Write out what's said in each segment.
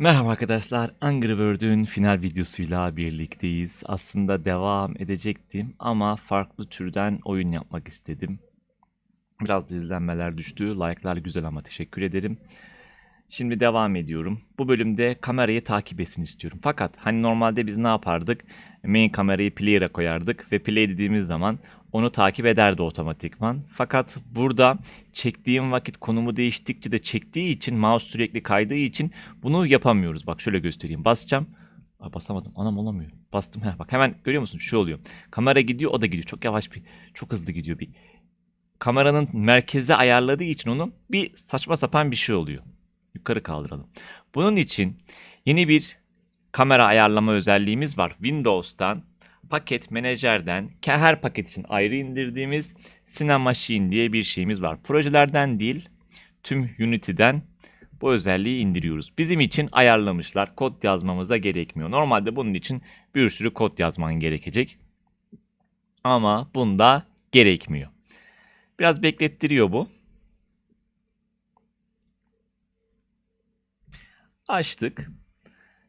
Merhaba arkadaşlar, Angry Bird'ün final videosuyla birlikteyiz. Aslında devam edecektim ama farklı türden oyun yapmak istedim. Biraz da izlenmeler düştü, like'lar güzel ama teşekkür ederim. Şimdi devam ediyorum. Bu bölümde kamerayı takip etsin istiyorum. Fakat hani normalde biz ne yapardık? Main kamerayı player'a koyardık ve play dediğimiz zaman onu takip ederdi otomatikman. Fakat burada çektiğim vakit konumu değiştikçe de çektiği için mouse sürekli kaydığı için bunu yapamıyoruz. Bak şöyle göstereyim. Basacağım. Aa, basamadım. Anam olamıyor. Bastım. Heh, bak hemen görüyor musun? Şu oluyor. Kamera gidiyor o da gidiyor. Çok yavaş bir çok hızlı gidiyor bir. Kameranın merkeze ayarladığı için onu bir saçma sapan bir şey oluyor. Yukarı kaldıralım. Bunun için yeni bir kamera ayarlama özelliğimiz var. Windows'tan paket menajerden her paket için ayrı indirdiğimiz Cinemachine diye bir şeyimiz var. Projelerden değil tüm Unity'den bu özelliği indiriyoruz. Bizim için ayarlamışlar. Kod yazmamıza gerekmiyor. Normalde bunun için bir sürü kod yazman gerekecek. Ama bunda gerekmiyor. Biraz beklettiriyor bu. Açtık.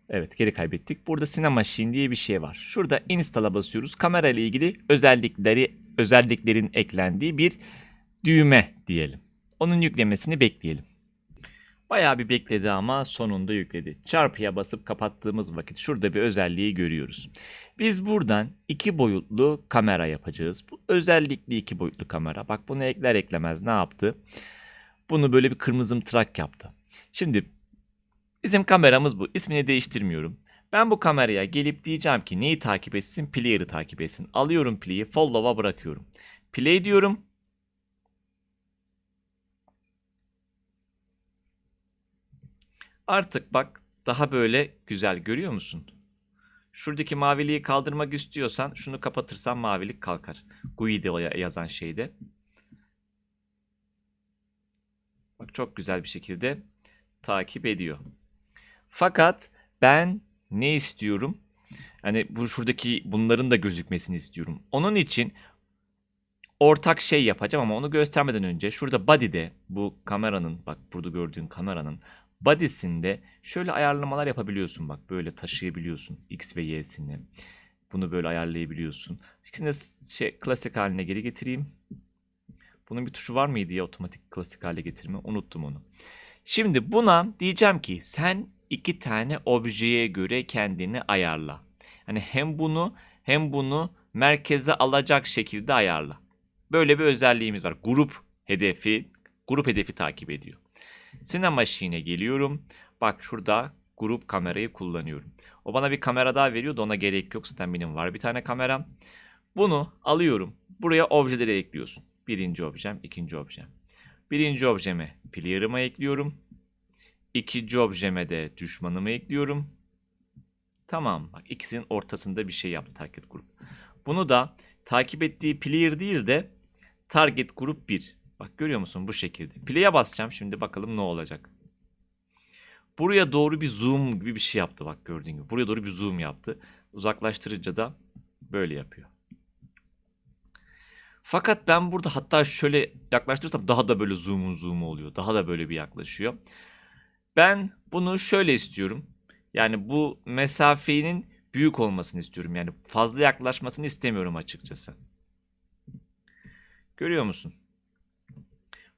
Evet geri kaybettik. Burada Cinemachine diye bir şey var. Şurada install'a basıyoruz. Kamera ile ilgili özellikleri özelliklerin eklendiği bir düğme diyelim. Onun yüklemesini bekleyelim. Bayağı bir bekledi ama sonunda yükledi. Çarpıya basıp kapattığımız vakit şurada bir özelliği görüyoruz. Biz buradan iki boyutlu kamera yapacağız. Bu özellikli iki boyutlu kamera. Bak bunu ekler eklemez ne yaptı? Bunu böyle bir kırmızımtırak yaptı. Şimdi Bizim kameramız bu. İsmini değiştirmiyorum. Ben bu kameraya gelip diyeceğim ki neyi takip etsin? Player'ı takip etsin. Alıyorum play'i, follow'a bırakıyorum. Play diyorum. Artık bak daha böyle güzel görüyor musun? Şuradaki maviliği kaldırmak istiyorsan şunu kapatırsan mavilik kalkar. GUI'de yazan şeyde. Bak çok güzel bir şekilde takip ediyor. Fakat ben ne istiyorum? Hani bu şuradaki bunların da gözükmesini istiyorum. Onun için ortak şey yapacağım ama onu göstermeden önce şurada body'de bu kameranın bak burada gördüğün kameranın body'sinde şöyle ayarlamalar yapabiliyorsun bak böyle taşıyabiliyorsun x ve y'sini. Bunu böyle ayarlayabiliyorsun. İkisini de şey klasik haline geri getireyim. Bunun bir tuşu var mıydı ya otomatik klasik hale getirme? Unuttum onu. Şimdi buna diyeceğim ki sen iki tane objeye göre kendini ayarla. Yani hem bunu hem bunu merkeze alacak şekilde ayarla. Böyle bir özelliğimiz var. Grup hedefi, grup hedefi takip ediyor. Cinemachine'e geliyorum. Bak şurada grup kamerayı kullanıyorum. O bana bir kamera daha veriyordu ona gerek yok. Zaten benim var bir tane kameram. Bunu alıyorum. Buraya objeleri ekliyorsun. Birinci objem, ikinci objem. Birinci objeme player'ıma ekliyorum. İkinci objeme de düşmanımı ekliyorum. Tamam bak ikisinin ortasında bir şey yaptı target grup. Bunu da takip ettiği player değil de target grup 1. Bak görüyor musun bu şekilde. Play'e basacağım şimdi bakalım ne olacak. Buraya doğru bir zoom gibi bir şey yaptı bak gördüğün gibi. Buraya doğru bir zoom yaptı. Uzaklaştırınca da böyle yapıyor. Fakat ben burada hatta şöyle yaklaştırırsam daha da böyle zoom'un zoom'u oluyor. Daha da böyle bir yaklaşıyor. Ben bunu şöyle istiyorum. Yani bu mesafenin büyük olmasını istiyorum. Yani fazla yaklaşmasını istemiyorum açıkçası. Görüyor musun?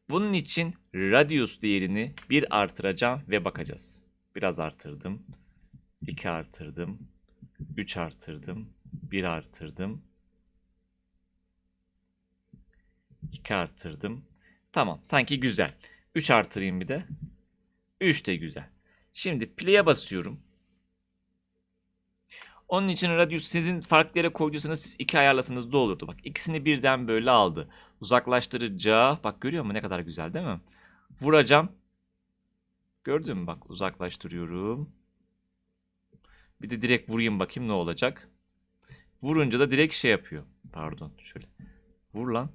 Bunun için radius değerini 1 artıracağım ve bakacağız. Biraz artırdım. 2 artırdım. 3 artırdım. 1 artırdım. 2 artırdım. Tamam sanki güzel. 3 artırayım bir de. 3 de güzel. Şimdi play'e basıyorum. Onun için radius sizin farklı yere koyduysanız siz iki ayarlasanız da olurdu. Bak ikisini birden böyle aldı. Uzaklaştırıcı. Bak görüyor musun ne kadar güzel değil mi? Vuracağım. Gördün mü bak uzaklaştırıyorum. Bir de direkt vurayım bakayım ne olacak. Vurunca da direkt şey yapıyor. Pardon şöyle. Vur lan.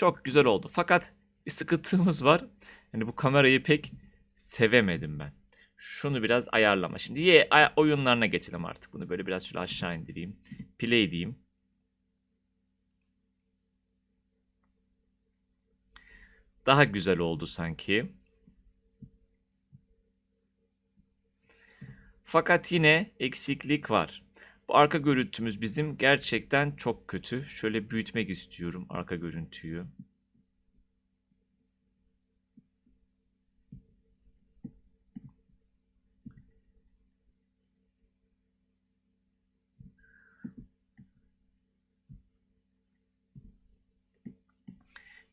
Çok güzel oldu. Fakat bir sıkıntımız var. Yani bu kamerayı pek sevemedim ben. Şunu biraz ayarlama. Şimdi ye oyunlarına geçelim artık. Bunu böyle biraz şöyle aşağı indireyim. Play diyeyim. daha güzel oldu sanki. Fakat yine eksiklik var. Bu arka görüntümüz bizim gerçekten çok kötü. Şöyle büyütmek istiyorum arka görüntüyü.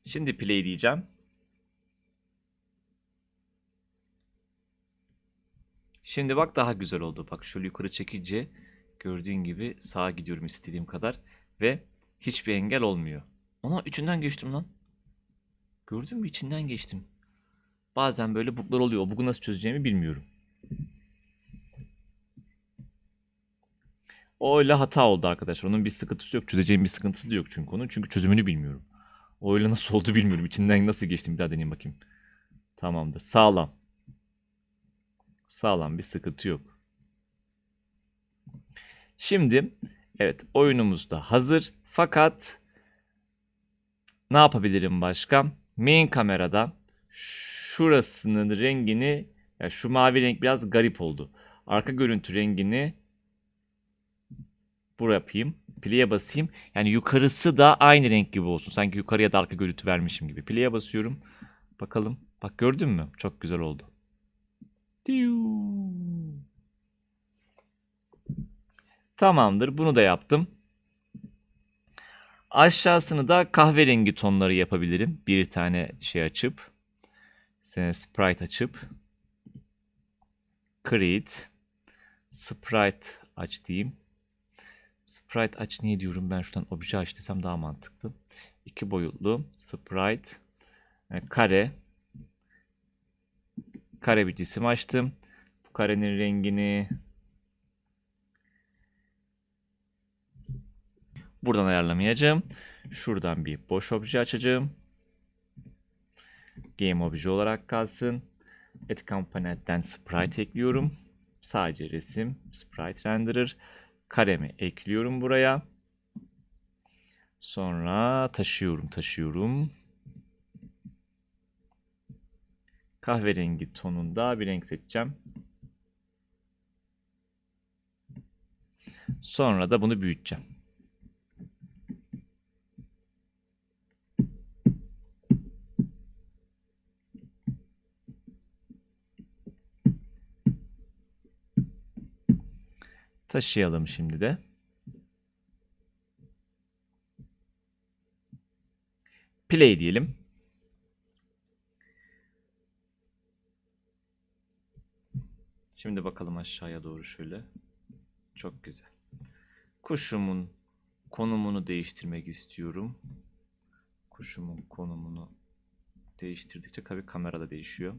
Şimdi play diyeceğim. Şimdi bak daha güzel oldu. Bak şöyle yukarı çekince gördüğün gibi sağa gidiyorum istediğim kadar ve hiçbir engel olmuyor. Ona içinden geçtim lan. Gördün mü içinden geçtim. Bazen böyle buglar oluyor. O bugu nasıl çözeceğimi bilmiyorum. O öyle hata oldu arkadaşlar. Onun bir sıkıntısı yok. Çözeceğim bir sıkıntısı da yok çünkü onun. Çünkü çözümünü bilmiyorum. O öyle nasıl oldu bilmiyorum. İçinden nasıl geçtim bir daha deneyeyim bakayım. Tamamdır. Sağlam. Sağlam bir sıkıntı yok. Şimdi evet oyunumuz da hazır. Fakat ne yapabilirim başka? Main kamerada şurasının rengini ya şu mavi renk biraz garip oldu. Arka görüntü rengini buraya yapayım. Play'e basayım. Yani yukarısı da aynı renk gibi olsun. Sanki yukarıya da arka görüntü vermişim gibi. Play'e basıyorum. Bakalım. Bak gördün mü? Çok güzel oldu. Diyu. Tamamdır. Bunu da yaptım. Aşağısını da kahverengi tonları yapabilirim. Bir tane şey açıp. Sprite açıp. Create. Sprite aç diyeyim. Sprite aç niye diyorum ben şuradan obje aç desem daha mantıklı. İki boyutlu sprite kare kare bir cisim açtım. Bu karenin rengini buradan ayarlamayacağım. Şuradan bir boş obje açacağım. Game obje olarak kalsın. Et komponentten sprite ekliyorum. Sadece resim sprite renderer karemi ekliyorum buraya. Sonra taşıyorum, taşıyorum. Kahverengi tonunda bir renk seçeceğim. Sonra da bunu büyüteceğim. Taşıyalım şimdi de. Play diyelim. Şimdi bakalım aşağıya doğru şöyle. Çok güzel. Kuşumun konumunu değiştirmek istiyorum. Kuşumun konumunu değiştirdikçe tabii kamera da değişiyor.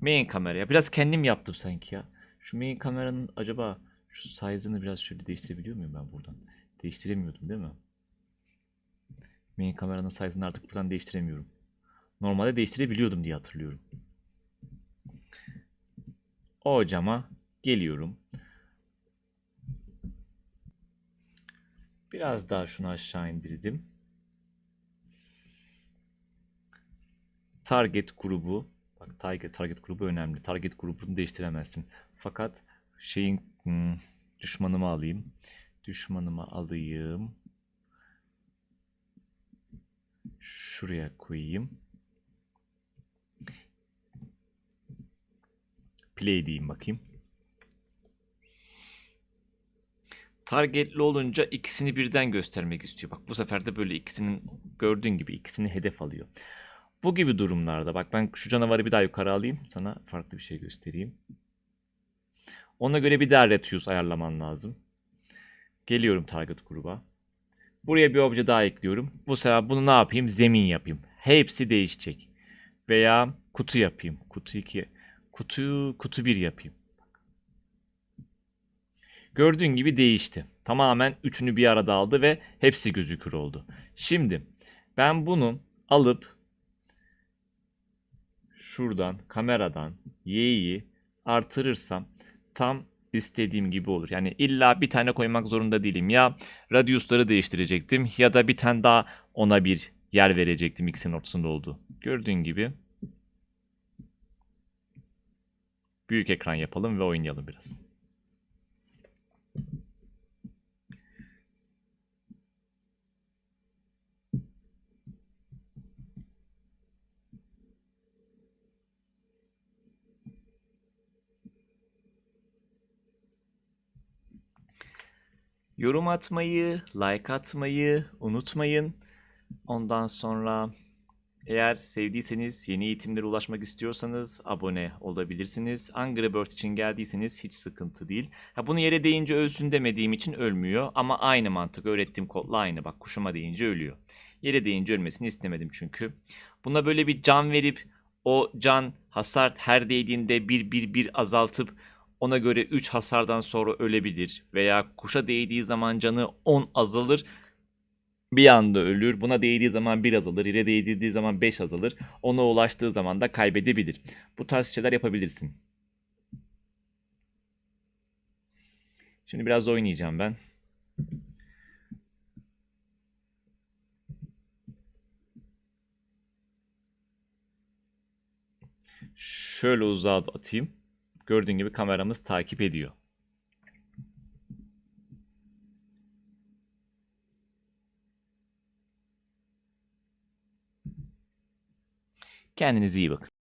Main kameraya. Biraz kendim yaptım sanki ya. Şu main kameranın acaba şu size'ını biraz şöyle değiştirebiliyor muyum ben buradan? Değiştiremiyordum değil mi? Main kameranın size'ını artık buradan değiştiremiyorum. Normalde değiştirebiliyordum diye hatırlıyorum. O cama geliyorum. Biraz daha şunu aşağı indirdim. Target grubu. Bak target, target grubu önemli. Target grubunu değiştiremezsin. Fakat şeyin hmm, düşmanımı alayım. Düşmanımı alayım. Şuraya koyayım. Play diyeyim bakayım. Targetli olunca ikisini birden göstermek istiyor. Bak bu sefer de böyle ikisinin gördüğün gibi ikisini hedef alıyor. Bu gibi durumlarda bak ben şu canavarı bir daha yukarı alayım. Sana farklı bir şey göstereyim. Ona göre bir daha radius ayarlaman lazım. Geliyorum target gruba. Buraya bir obje daha ekliyorum. Bu sefer bunu ne yapayım? Zemin yapayım. Hepsi değişecek. Veya kutu yapayım. Kutu 2. Kutu kutu 1 yapayım. Gördüğün gibi değişti. Tamamen üçünü bir arada aldı ve hepsi gözükür oldu. Şimdi ben bunu alıp şuradan kameradan y'yi artırırsam tam istediğim gibi olur. Yani illa bir tane koymak zorunda değilim. Ya radiusları değiştirecektim ya da bir tane daha ona bir yer verecektim ikisinin ortasında olduğu. Gördüğün gibi büyük ekran yapalım ve oynayalım biraz. Yorum atmayı, like atmayı unutmayın. Ondan sonra eğer sevdiyseniz, yeni eğitimlere ulaşmak istiyorsanız abone olabilirsiniz. Angry Bird için geldiyseniz hiç sıkıntı değil. Ha, bunu yere değince ölsün demediğim için ölmüyor ama aynı mantık öğrettiğim kodla aynı. Bak kuşuma değince ölüyor. Yere değince ölmesini istemedim çünkü. Buna böyle bir can verip o can hasar her değdiğinde bir bir bir azaltıp ona göre 3 hasardan sonra ölebilir veya kuşa değdiği zaman canı 10 azalır bir anda ölür. Buna değdiği zaman 1 azalır. Yere değdirdiği zaman 5 azalır. Ona ulaştığı zaman da kaybedebilir. Bu tarz şeyler yapabilirsin. Şimdi biraz oynayacağım ben. Şöyle uzağa atayım. Gördüğün gibi kameramız takip ediyor. Kendinize iyi bakın.